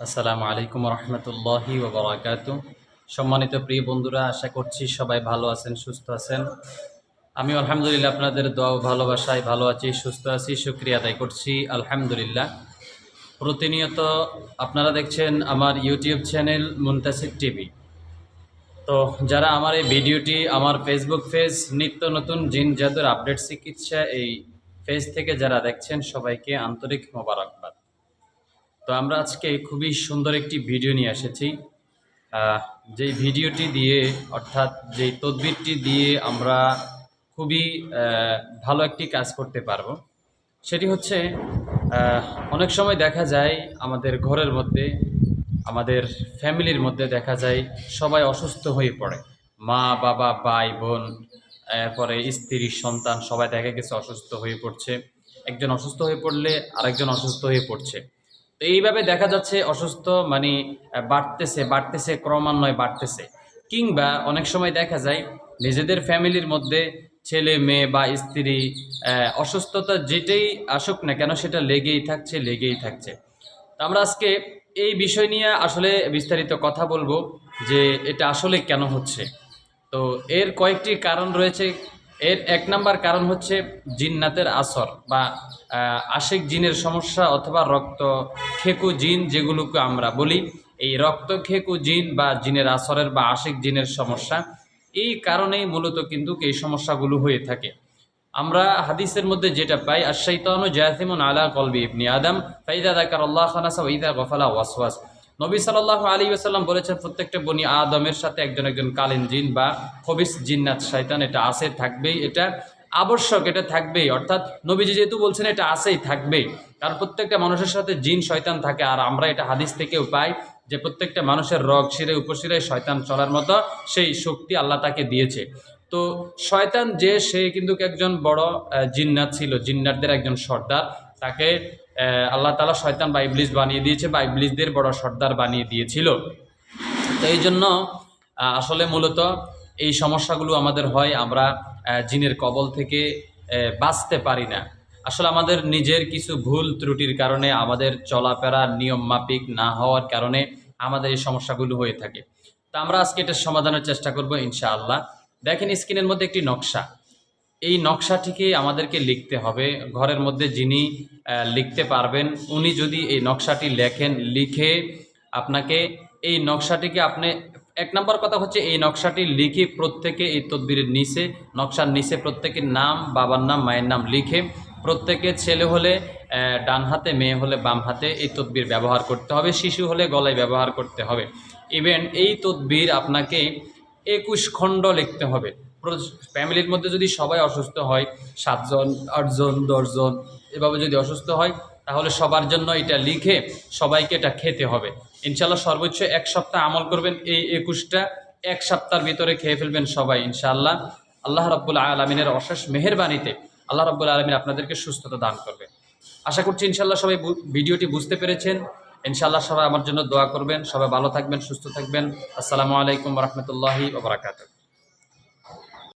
আসসালামু আলাইকুম রহমতুল্লাহি ওবরাকাতু সম্মানিত প্রিয় বন্ধুরা, আশা করছি সবাই ভালো আছেন, সুস্থ আছেন। আমি আলহামদুলিল্লাহ আপনাদের দোয়া ভালোবাসায় ভালো আছি, সুস্থ আছি সুক্রিয়া আদায় করছি, আলহামদুলিল্লাহ। প্রতিনিয়ত আপনারা দেখছেন আমার ইউটিউব চ্যানেল মুন্তাসির টিভি। তো যারা আমার এই ভিডিওটি, আমার ফেসবুক পেজ নিত্য নতুন জিন জাদুর আপডেট চিকিৎসা এই পেজ থেকে যারা দেখছেন সবাইকে আন্তরিক মোবারকবাদ। তো আমরা আজকে খুবই সুন্দর একটি ভিডিও নিয়ে এসেছি। যেই ভিডিওটি দিয়ে, অর্থাৎ যেই তদবিরটি দিয়ে আমরা খুবই ভালো একটি কাজ করতে পারব, সেটি হচ্ছে অনেক সময় দেখা যায় আমাদের ঘরের মধ্যে, আমাদের ফ্যামিলির মধ্যে দেখা যায় সবাই অসুস্থ হয়ে পড়ে। মা, বাবা, ভাই, বোন, এরপরে স্ত্রী, সন্তান সবাই দেখা গেছে অসুস্থ হয়ে পড়ছে। একজন অসুস্থ হয়ে পড়লে আরেকজন অসুস্থ হয়ে পড়ছে। তো এইভাবে দেখা যাচ্ছে অসুস্থ মানে বাড়তেছে বাড়তেছে, ক্রমান্বয়ে বাড়তেছে। কিংবা অনেক সময় দেখা যায় নিজেদের ফ্যামিলির মধ্যে ছেলে, মেয়ে বা স্ত্রী অসুস্থতা যেটাই আসুক না কেন সেটা লেগেই থাকছে লেগেই থাকছে। তো আমরা আজকে এই বিষয় নিয়ে আসলে বিস্তারিত কথা বলব যে এটা আসলে কেন হচ্ছে। তো এর কয়েকটি কারণ রয়েছে এর এক নাম্বার কারণ হচ্ছে জিন্নাতের আসর বা আশিক জিনের সমস্যা অথবা রক্ত খেকু জিন যেগুলোকে আমরা বলি, এই রক্ত খেকু জিন বা জিনের আসরের বা আশিক জিনের সমস্যা, এই কারণেই মূলত কিন্তু এই সমস্যাগুলো হয়ে থাকে। আমরা হাদিসের মধ্যে যেটা পাই আর শৈতানু জাসিমুন আলা কলবি ইবনি আদম ফাইদা দাকার আল্লাহ খানাসা ওইদা গফালা ওয়াসওয়াস। নবী সাল্লাহ আলী আসাল্লাম বলেছেন, প্রত্যেকটা বনি আদমের সাথে একজন একজন কালীন জিন বা খবিস জিন্নাত শয়তান এটা আছে, থাকবেই। এটা আবশ্যক, এটা থাকবেই। অর্থাৎ নবীজি যেহেতু বলছেন, এটা আছেই, থাকবেই। কারণ প্রত্যেকটা মানুষের সাথে জিন, শয়তান থাকে। আর আমরা এটা হাদিস থেকেও পাই যে প্রত্যেকটা মানুষের রগ শিরে, উপশিরে শয়তান চলার মতো সেই শক্তি আল্লাহ তাকে দিয়েছে। তো শয়তান যে, সে কিন্তু একজন বড় জিন্নাত ছিল। জিন্নাতদের একজন সর্দার। তাকে আল্লাহ তালা শয়তান বা ইবলিস বানিয়ে দিয়েছে বা ইবলিসদের বড় সর্দার বানিয়ে দিয়েছিল। তো এই জন্য আসলে মূলত এই সমস্যাগুলো আমাদের হয় আমরা জিনের কবল থেকে বাঁচতে পারি না। আসলে আমাদের নিজের কিছু ভুল ত্রুটির কারণে, আমাদের চলাফেরা নিয়ম মাফিক না হওয়ার কারণে আমাদের এই সমস্যাগুলো হয়ে থাকে। তা আমরা আজকে এটার সমাধানের চেষ্টা করব ইনশাআল্লাহ। দেখেন স্ক্রিনের মধ্যে একটি নকশা। এই নকশাটিকে আমাদেরকে লিখতে হবে। ঘরের মধ্যে যিনি লিখতে পারবেন, উনি যদি এই নকশাটি লেখেন, লিখে আপনাকে এই নকশাটিকে আপনি, এক নম্বর কথা হচ্ছে এই নকশাটি লিখে প্রত্যেকে এই তদবিরের নিচে, নকশার নিচে প্রত্যেকের নাম, বাবার নাম, মায়ের নাম লিখে প্রত্যেকে ছেলে হলে ডান হাতে, মেয়ে হলে বাম হাতে এই তদবির ব্যবহার করতে হবে, শিশু হলে গলায় ব্যবহার করতে হবে। ইভেন এই তদবির আপনাকে একুশ খণ্ড লিখতে হবে। ফ্যামিলির মধ্যে যদি সবাই অসুস্থ হয়, সাতজন, আটজন, দশজন, এভাবে যদি অসুস্থ হয়, তাহলে সবার জন্য এটা লিখে সবাইকে এটা খেতে হবে। ইনশাল্লাহ সর্বোচ্চ এক সপ্তাহ আমল করবেন, এই একুশটা এক সপ্তাহের ভিতরে খেয়ে ফেলবেন সবাই ইনশাআল্লাহ আল্লাহ রব্বুল আলমিনের অশেষ মেহেরবানিতে আল্লাহ রব্বুল আলমিন আপনাদেরকে সুস্থতা দান করবে। আশা করছি ইনশাল্লাহ সবাই ভিডিওটি বুঝতে পেরেছেন। ইনশাল্লাহ সবাই আমার জন্য দোয়া করবেন। সবাই ভালো থাকবেন, সুস্থ থাকবেন। আসসালামু আলাইকুম রহমতুল্লাহি ওবরাকাতুহ